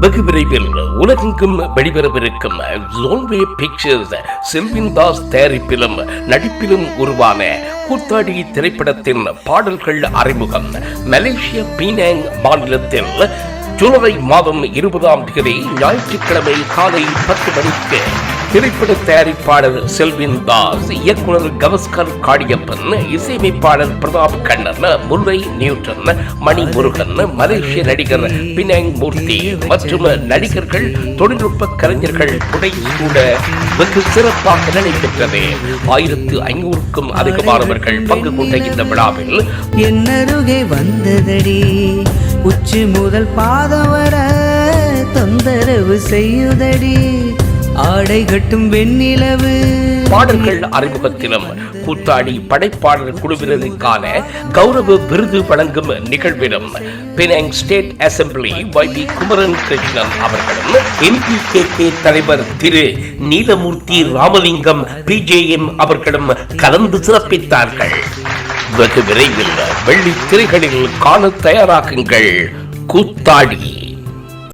வெகு விரைவில் உலகெங்கும் வெளிவரவிருக்கும் ஜோன்வே பிக்சர்ஸ் செல்வின் தாஸ் தயாரிப்பிலும் நடிப்பிலும் உருவான கூத்தாடி திரைப்படத்தின் பாடல்கள் அறிமுகம். மலேசிய பீனாங் மாநிலத்தில் ஜூலை மாதம் இருபதாம் தேதி ஞாயிற்றுக்கிழமை காலை பத்து மணிக்கு திரைப்பட தயாரிப்பாளர் செல்வின் தாஸ் இயக்குனர் கவஸ்கர் காடியப்பன் இசையமைப்பாளர் பிரதாப் கண்ணன் முல்லை நியூட்டன் மணிமுருகன் மலேசிய நடிகர் பினாங் மூர்த்தி மற்றும் நடிகர்கள் தொழில்நுட்ப கலைஞர்கள் புடைசூட வெகு சிறப்பாக நடைபெற்றது. ஆயிரத்து ஐநூறுக்கும் அதிகமானவர்கள் பங்கு கொண்ட இந்த விழாவில் என்னருகே வந்ததடி உச்சி முதல் பாதம் வர தொந்தரவு செய்யுதடி. ஆடை கட்டும் வெண்ணிலவு. பாடல்கள் அறிமுகத்திலும் கூத்தாடி படைப்பாளர் குழுவினருக்கான கௌரவ விருது வழங்கும் நிகழ்விலும் Penang state assembly Y B Kumaran Krishnan அவர்களும் கே தலைவர் திரு நீலமூர்த்தி ராமலிங்கம் பிஜேஎம் அவர்களும் கலந்து சிறப்பித்தார்கள். வெகு விரைவில் வெள்ளி திரைகளில் காண தயாராகுங்கள். கூத்தாடி.